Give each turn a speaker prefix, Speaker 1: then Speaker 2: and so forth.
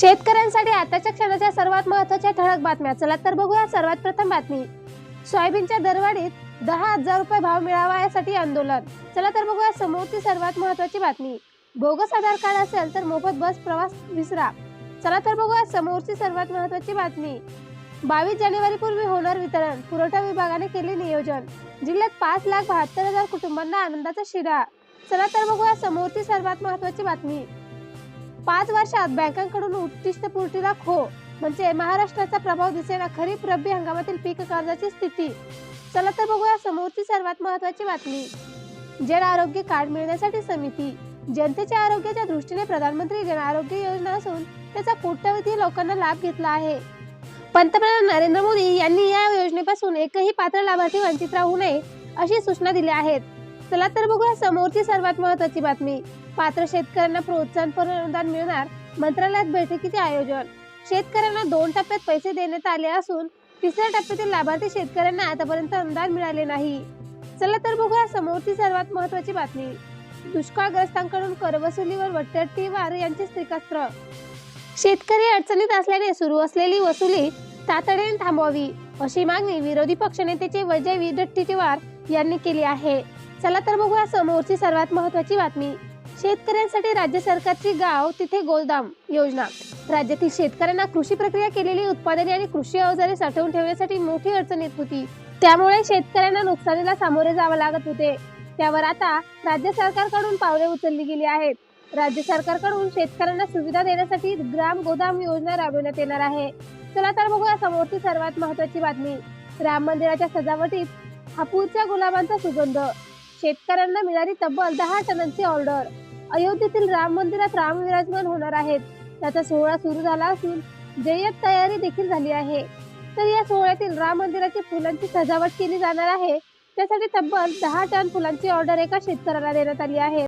Speaker 1: शेतकऱ्यांसाठी आताच्या क्षणाच्या सर्वात महत्त्वाच्या ठळक बातम्या. चला तर बघूया सर्वात प्रथम बातमी. सोयाबीनच्या दरवाढीत दहा हजार रुपये भाव मिळावा यासाठी आंदोलन. चला तर बघूया समोरची सर्वात महत्वाची बातमी. बोगस आधार कार्ड असेल तर मोफत बस प्रवास विसरा. चला तर बघूया समोरची सर्वात महत्वाची बातमी. बावीस जानेवारी पूर्वी होणार वितरण. पुरवठा विभागाने केले नियोजन. जिल्ह्यात पाच लाख बहात्तर हजार कुटुंबांना आनंदाचा शिरा. चला तर बघूया समोरची सर्वात महत्वाची बातमी. पाच वर्षात बँकांकडून उत्कृष्टपूर्तीला खो. म्हणजे महाराष्ट्राचा प्रभाव दिसेना खरीप रब्बी हंगामातील पीक कर्जाची स्थिती. चला तर बघूया समोरची सर्वात महत्वाची बातमी. जन आरोग्य कार्ड मिळण्यासाठी समिती. जनतेच्या आरोग्याच्या दृष्टीने प्रधानमंत्री जन आरोग्य योजना असून त्याचा कोट्यवधी लोकांना लाभ घेतला आहे. पंतप्रधान नरेंद्र मोदी यांनी या योजनेपासून एकही पात्र लाभार्थी वंचित राहू नये अशी सूचना दिल्या आहेत. चला तर बघूया समोरची सर्वात महत्वाची बातमी. पात्र शेतकऱ्यांना प्रोत्साहनपर अनुदान मिळणार मंत्रालयात बैठकीचे आयोजन. शेतकऱ्यांना दोन टप्प्यात पैसे देण्यात आले असून तिसऱ्या टप्प्यातील लाभार्थी शेतकऱ्यांना आतापर्यंत अनुदान मिळाले नाही. चला तर बघूया समोरची सर्वात महत्वाची बातमी. दुष्काळग्रस्तांकडून करवसुलीवर वट्टटीवार यांचे स्त्रीकास्त्र. शेतकरी अडचणीत असल्याने सुरू असलेली वसुली तातडीने थांबवावी अशी मागणी विरोधी पक्षनेतेचे वजय विदट्टीवार यांनी केली आहे. चला तर बघूया समोरची सर्वात महत्वाची बातमी. शेतकऱ्यांसाठी राज्य सरकारची गाव तिथे गोलदाम योजना. राज्यातील शेतकऱ्यांना कृषी प्रक्रिया केलेली उत्पादने आणि कृषी अवजारे साठवून ठेवण्यासाठी मोठी अडचण येत होती. त्यामुळे शेतकऱ्यांना नुकसानीला सामोरे जावे लागत होते. त्यावर आता राज्य सरकारकडून पावले उचलली गेली आहेत. राज्य सरकारकडून शेतकऱ्यांना सुविधा देण्यासाठी ग्राम गोदाम योजना राबविण्यात येणार आहे. चला तर बघूया समोरची सर्वात महत्वाची बातमी. राम मंदिराच्या सजावटीत हापूरच्या गुलाबांचा सुगंध. शेतकऱ्यांना मिळाली तब्बल दहा टनांची ऑर्डर. अयोध्येतील राम मंदिरात राम विराजमान होणार आहेत. त्याचा सोहळा सुरू झाला असून जय्यत तयारी देखील झाली आहे. तर या सोहळ्यातील राम मंदिराची फुलांची सजावट केली जाणार आहे. त्यासाठी तब्बल दहा टन फुलांची ऑर्डर एका शेतकऱ्याला देण्यात आली आहे.